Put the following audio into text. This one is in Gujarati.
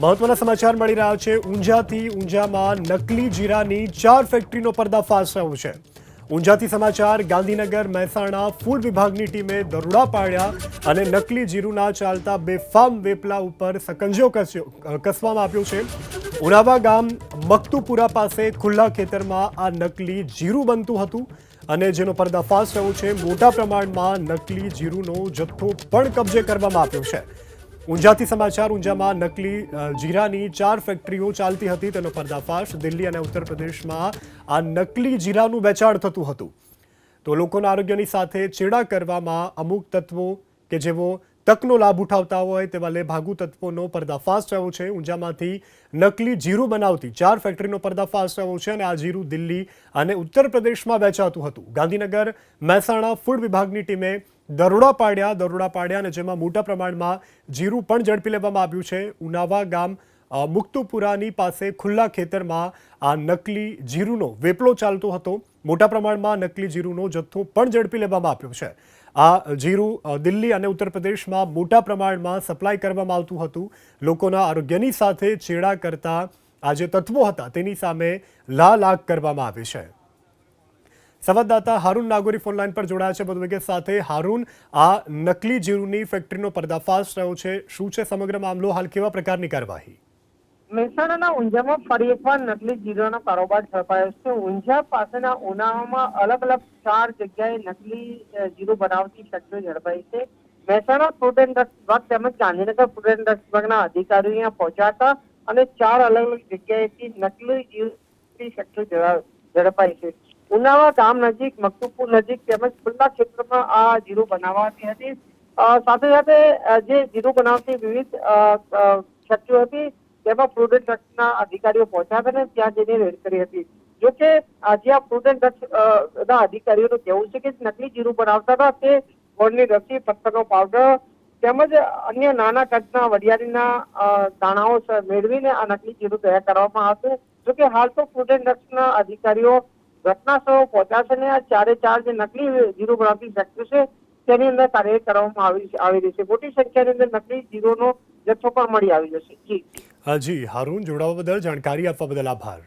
મહત્વના સમાચાર મળી રહ્યા છે. ઊંઝાથી ઊંઝામાં નકલી જીરાની ચાર ફેક્ટરીનો પર્દાફાશ થયો છે. ઊંઝાથી સમાચાર, ગાંધીનગર, મહેસાણા ફૂડ વિભાગની ટીમે દરોડા પાડ્યા અને નકલી જીરુના ચાલતા બેફામ વેપલા ઉપર સકંજો કસવામાં આવ્યો છે. ઉનાવા ગામ મકતુપુરા પાસે ખુલ્લા ખેતરમાં આ નકલી જીરું બનતું હતું અને જેનો પર્દાફાશ થયો છે. મોટા પ્રમાણમાં નકલી જીરુનો જથ્થો પણ કબજે કરવામાં આવ્યો છે. ઊંઝાથી સમાચાર, ઊંઝામાં નકલી જીરાની ચાર ફેક્ટરીઓ ચાલતી હતી, તેનો પર્દાફાશ. દિલ્હી અને ઉત્તર પ્રદેશમાં આ નકલી જીરાનું વેચાણ થતું હતું. તો લોકોના આરોગ્યની સાથે ચેડા કરવામાં અમુક તત્વો કે જેઓ તકનો લાભ ઉઠાવતા હોય તેવા લેભાગુ તત્વોનો પર્દાફાશ થયો છે. ઊંઝામાંથી નકલી જીરું બનાવતી ચાર ફેક્ટરીનો પર્દાફાશ થયો છે અને આ જીરું દિલ્હી અને ઉત્તર પ્રદેશમાં વેચાતું હતું. ગાંધીનગર, મહેસાણા ફૂડ વિભાગની ટીમે દરોડા પાડ્યા દરોડા પાડ્યા અને જેમાં મોટા પ્રમાણમાં જીરું પણ ઝડપી લેવામાં આવ્યું છે. ઉનાવા ગામ મુક્તુપુરાની પાસે ખુલ્લા ખેતરમાં આ નકલી જીરુનો વેપલો ચાલતો હતો. મોટા પ્રમાણમાં નકલી જીરુનો જથ્થો પણ ઝડપી લેવામાં આવ્યો છે. આ જીરું દિલ્હી અને ઉત્તર પ્રદેશમાં મોટા પ્રમાણમાં સપ્લાય કરવામાં આવતું હતું. લોકોના આરોગ્યની સાથે ચેડા કરતા આ જે તત્વો હતા તેની સામે લાલ આગ કરવામાં આવી છે. સંવાદદાતા હારૂન નાગોરી ફોનલાઈન પર જોડાયા છે. બધું વિગત સાથે હારૂન, આ નકલી જીરુની ફેક્ટરીનો પર્દાફાશ થયો છે. શું છે સમગ્ર મામલો? હાલ કેવા પ્રકારની કાર્યવાહી? મહેસાણાના ઊંઝામાં ફરી એકવાર નકલી જીરાનો કારોબાર ઝડપાયો છે. ઊંઝા પાસેના ઉનાવામાં અલગ અલગ ચાર જગ્યાએ નકલી જીરો બનાવતી ફેક્ટરી ઝડપાઈ છે. મહેસાણા ફૂડ એન્ડ ડ્રગ્સ વિભાગ તેમજ ગાંધીનગર ફૂડ એન્ડ ડ્રગ્સ વિભાગના અધિકારીઓ અહીંયા પહોંચ્યા અને ચાર અલગ અલગ જગ્યાએથી નકલી જીરોની ફેક્ટરી ઝડપાઈ છે. ઉનાવા ગામ નજીક મકતુપુર નજીક તેમજ ખુલ્લા ક્ષેત્રમાં આ જીરું બનાવાતી હતી. સાથે સાથે જે જીરું બનાવતી વિવિધ ફેક્ટરીઓ હતી તેમાં પ્રુડન્ટ ટ્રસ્ટના અધિકારીઓ પહોંચ્યા હતા ને ત્યાં જઈને રેડ કરી હતી. જો કે આજે આ પ્રુડન્ટ ટ્રસ્ટના અધિકારીઓનું કહેવું છે કે નકલી જીરું બનાવતા હતા તે ગોળની રસી, પથ્થરનો પાવડર તેમજ અન્ય નાના કદના વડિયાળીના દાણાઓ મેળવીને આ નકલી જીરું તૈયાર કરવામાં આવશે. જો કે હાલ તો પ્રુડન્ટ ટ્રસ્ટના અધિકારીઓ ઘટના સ્થળો પહોંચ્યા છે અને આ ચારે ચાર જે નકલી જીરું બનાવતી ફેક્ટરી છે તેની અંદર કાર્યવાહી કરવામાં આવી આવી રહી છે. મોટી સંખ્યાની અંદર નકલી જીરોનો જથ્થો પણ મળી આવી જશે જી. જી, હારૂન, જોડાવા બદલ, જાણકારી આપવા બદલ આભાર.